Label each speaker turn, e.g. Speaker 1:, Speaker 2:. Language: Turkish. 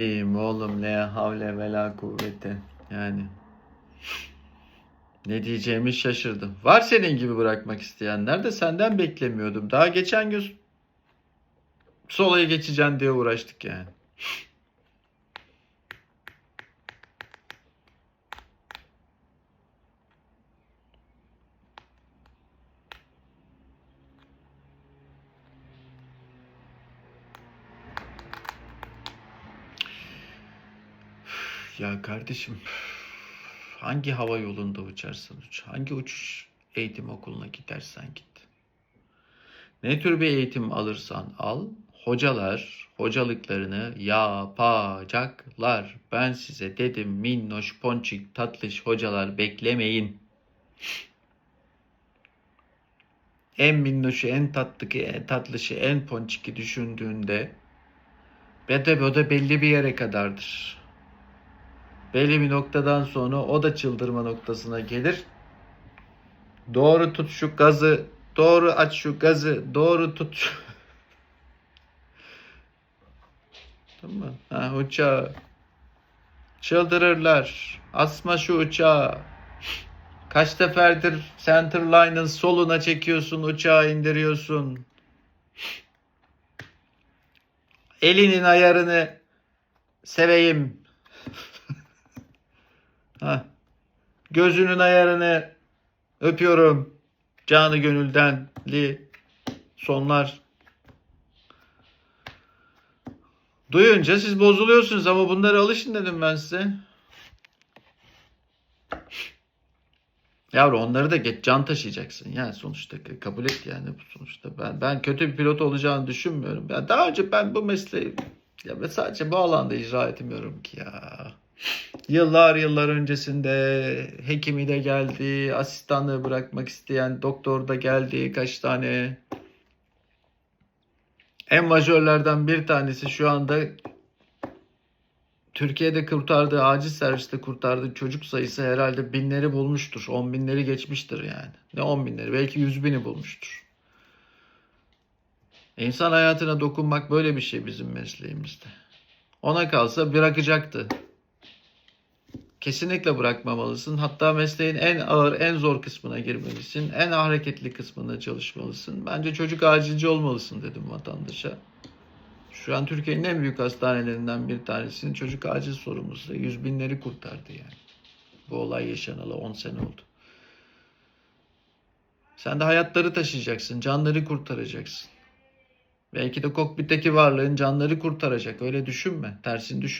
Speaker 1: İyiyim oğlum ne havle ve la kuvvete. Yani ne diyeceğimi şaşırdım. Var senin gibi bırakmak isteyenler de senden beklemiyordum. Daha geçen gün solaya geçeceksin diye uğraştık yani. Ya kardeşim hangi hava yolunda uçarsan uç, hangi uçuş eğitim okuluna gidersen git. Ne tür bir eğitim alırsan al, hocalar hocalıklarını yapacaklar. Ben size dedim minnoş, ponçik, tatlış hocalar beklemeyin. En minnoşu, en tatlı, en tatlışı, en ponçiki düşündüğünde bede bede belli bir yere kadardır. Belli bir noktadan sonra o da çıldırma noktasına gelir. Doğru tut şu gazı, doğru aç şu gazı, doğru tut. tamam mı? Ha, uçağı. Çıldırırlar. Asma şu uçağı. Kaç seferdir centerline'ın soluna çekiyorsun, uçağı indiriyorsun. Elinin ayarını seveyim. Ha. Gözünün ayarını öpüyorum. Canı gönülden li sonlar. Duyunca siz bozuluyorsunuz ama bunlara alışın dedim ben size. Yavru onları da geç can taşıyacaksın. Yani sonuçta kabul et yani bu sonuçta. Ben ben kötü bir pilot olacağını düşünmüyorum. Ben daha önce ben bu mesleği ya ben sadece bu alanda icra etmiyorum ki ya. Yıllar yıllar öncesinde hekimi de geldi, asistanlığı bırakmak isteyen doktor da geldi kaç tane. En majörlerden bir tanesi şu anda Türkiye'de kurtardığı, acil serviste kurtardığı çocuk sayısı herhalde binleri bulmuştur. On binleri geçmiştir yani. Ne on binleri, belki yüz bini bulmuştur. İnsan hayatına dokunmak böyle bir şey bizim mesleğimizde. Ona kalsa bırakacaktı. Kesinlikle bırakmamalısın. Hatta mesleğin en ağır, en zor kısmına girmelisin. En hareketli kısmında çalışmalısın. Bence çocuk acilci olmalısın dedim vatandaşa. Şu an Türkiye'nin en büyük hastanelerinden bir tanesinin çocuk acil sorumlusu. Yüz binleri kurtardı yani. Bu olay yaşanalı 10 sene oldu. Sen de hayatları taşıyacaksın, canları kurtaracaksın. Belki de kokpitteki varlığın canları kurtaracak. Öyle düşünme. Tersini düşün.